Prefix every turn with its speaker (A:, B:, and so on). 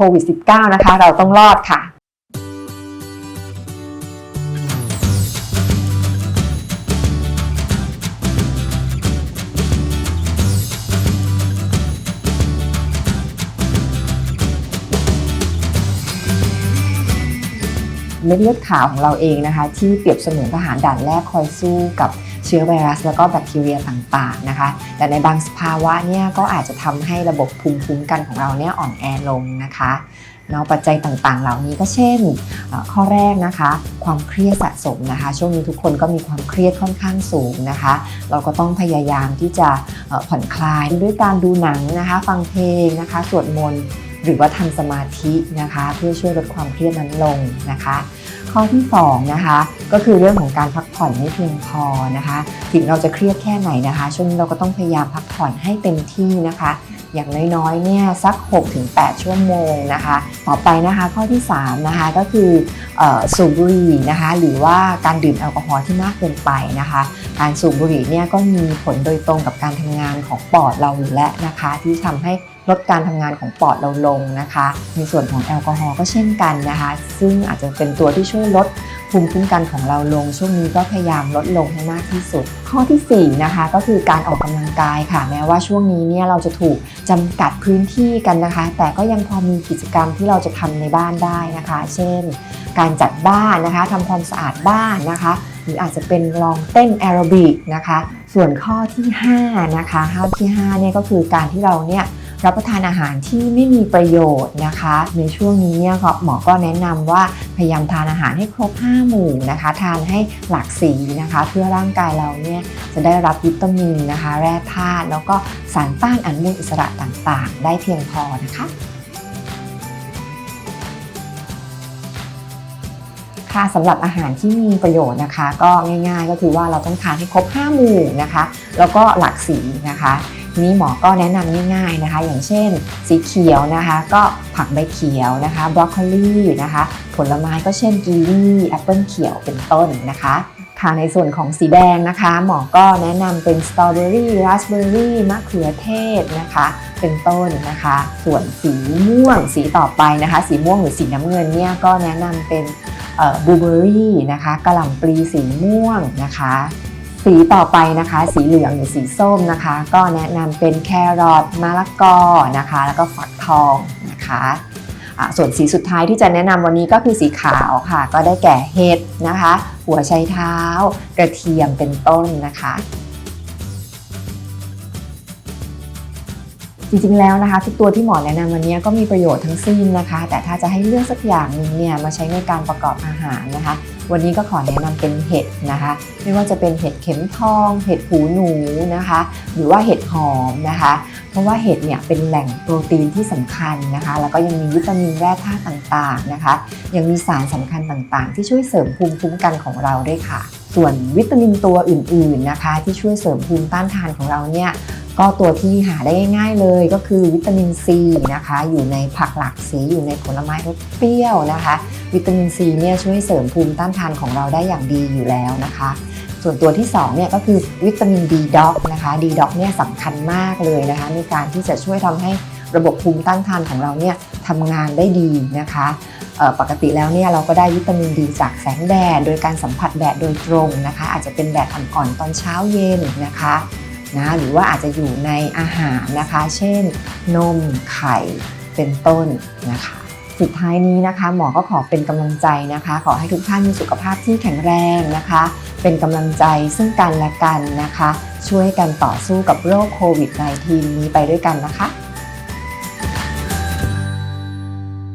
A: โควิด -19 นะคะ เราต้องรอดค่ะ เม็ดเลือดขาวของเราเองนะคะ ที่เปรียบเสมือนทหารด่านแรกคอยสู้กับเชื้อไวรัสแล้วก็แบคทีเรียต่างๆนะคะ แต่ในบางสภาวะเนี่ยก็อาจจะทำให้ระบบภูมิคุ้มกันของเราเนี่ยอ่อนแอลงนะคะเนาะปัจจัยต่างๆ เหล่านี้ก็เช่น ข้อแรกนะคะ ความเครียดสะสมนะคะ ช่วงนี้ทุกคนก็มีความเครียดค่อนข้างสูงนะคะ เราก็ต้องพยายามที่จะผ่อนคลายด้วยการดูหนังนะคะ ฟังเพลงนะคะสวดมนต์ หรือว่าทำสมาธินะคะ เพื่อช่วยลดความเครียดนั้นลงนะคะ ข้อที่2นะคะก็คือเรื่องของการพักผ่อนไม่เพียงพอนะคะ ถึงเราจะเครียดแค่ไหนนะคะ ช่วงนี้เราก็ต้องพยายามพักผ่อนให้เต็มที่นะคะ อย่างน้อยๆเนี่ยสัก 6-8 ชั่วโมงนะคะต่อไปนะคะข้อที่3นะคะก็คืออสูบบุหรี่นะคะหรือว่าการดื่มแอลกอฮอล์ที่มากเกินไปนะคะการสูบบุหรี่เนี่ยก็มีผลโดยตรงกับการทำงานของปอดเราอยู่แล้วนะคะที่ทำให้ลดการทำงานของปอดเราลงนะคะ ในส่วนของแอลกอฮอล์ก็เช่นกันนะคะ ซึ่งอาจจะเป็นตัวที่ช่วยลด ภูมิคุ้มกันของเราลง ช่วงนี้ก็พยายามลดลงให้มากที่สุด ข้อที่สี่นะคะก็คือการออกกำลังกายค่ะ แม้ว่าช่วงนี้เนี่ยเราจะถูกจำกัดพื้นที่กันนะคะ แต่ก็ยังพอมีกิจกรรมที่เราจะทำในบ้านได้นะคะ เช่น การจัดบ้านนะคะทำความสะอาดบ้านนะคะ หรืออาจจะเป็นลองเต้นแอโรบิกนะคะ ส่วนข้อที่5นะคะข้อที่5เนี่ยก็คือการที่เราเนี่ย รับประทานอาหารที่ไม่มีประโยชน์นะคะ ในช่วงนี้เนี่ยหมอก็แนะนำว่าพยายามทานอาหารให้ครบ 5 หมู่นะคะ ทานให้หลากสีนะคะ เพื่อร่างกายเราเนี่ยจะได้รับวิตามินนะคะ แร่ธาตุแล้วก็สารต้านอนุมูลอิสระต่างๆ ได้เพียงพอนะคะค่ะสำหรับอาหารที่มีประโยชน์นะคะ ก็ง่ายๆก็คือว่าเราต้องทานให้ครบ 5 หมู่นะคะ แล้วก็หลากสีนะคะ นี้หมอก็แนะนำง่ายๆนะคะ อย่างเช่น สีเขียวนะคะ ก็ผักใบเขียวนะคะบรอกโคลีนะคะ ผลไม้ก็เช่นกีวีแอปเปิลเขียวเป็นต้นนะคะค่ะในส่วนของสีแดงนะคะ หมอก็แนะนำเป็นสตรอเบอรี่ราสเบอรี่มะเขือเทศนะคะ เป็นต้นนะคะ ส่วนสีม่วงสีต่อไปนะคะ สีม่วงหรือสีน้ำเงินเนี่ยก็แนะนำเป็นบลูเบอรี่นะคะกระหล่ำปลีสีม่วงนะคะ สีต่อไปนะคะ สีเหลืองหรือสีส้มนะคะ ก็แนะนำเป็นแครอทมะละกอนะคะ แล้วก็ฝักทองนะคะส่วนสีสุดท้ายที่จะแนะนำวันนี้ก็คือสีขาวค่ะ ก็ได้แก่เห็ดนะคะ หัวไชเท้า กระเทียมเป็นต้นนะคะ จริงๆแล้วนะคะทุกตัวที่หมอแนะนำวันนี้ก็มีประโยชน์ทั้งสิ้นนะคะ แต่ถ้าจะให้เลือกสักอย่างหนึ่งเนี่ยมาใช้ในการประกอบอาหารนะคะ วันนี้ก็ขอแนะนำเป็นเห็ดนะคะ ไม่ว่าจะเป็นเห็ดเข็มทอง เห็ดหูหนูนะคะ หรือว่าเห็ดหอมนะคะ เพราะว่าเห็ดเนี่ยเป็นแหล่งโปรตีนที่สำคัญนะคะ แล้วก็ยังมีวิตามินแร่ธาตุต่างๆนะคะ ยังมีสารสำคัญต่างๆ ที่ช่วยเสริมภูมิคุ้มกันของเราด้วยค่ะ ส่วนวิตามินตัวอื่น ๆนะคะ ที่ช่วยเสริมภูมิต้านทานของเราเนี่ย ก็ตัวที่หาได้ง่ายเลยก็คือวิตามินซีนะคะ อยู่ในผักหลากสีอยู่ในผลไม้รสเปรี้ยวนะคะ วิตามินซีเนี่ยช่วยเสริมภูมิต้านทานของเราได้อย่างดีอยู่แล้วนะคะ ส่วนตัวที่2เนี่ยก็คือวิตามินดีด็อกนะคะดีด็อกเนี่ยสำคัญมากเลยนะคะ ในการที่จะช่วยทำให้ระบบภูมิต้านทานของเราเนี่ยทำงานได้ดีนะคะปกติแล้วเนี่ยเราก็ได้วิตามินดีจากแสงแดดโดยการสัมผัสแดดโดยตรงนะคะ อาจจะเป็นแดดอ่อนๆตอนเช้าเย็นนะคะ นะหรือว่าอาจจะอยู่ในอาหารนะคะ เช่น นมไข่เป็นต้นนะคะ สุดท้ายนี้นะคะ หมอก็ขอเป็นกำลังใจนะคะ ขอให้ทุกท่านมีสุขภาพที่แข็งแรงนะคะ เป็นกำลังใจซึ่งกันและกันนะคะ ช่วยกันต่อสู้กับโรคโควิด -19 นี้ไปด้วยกันนะคะ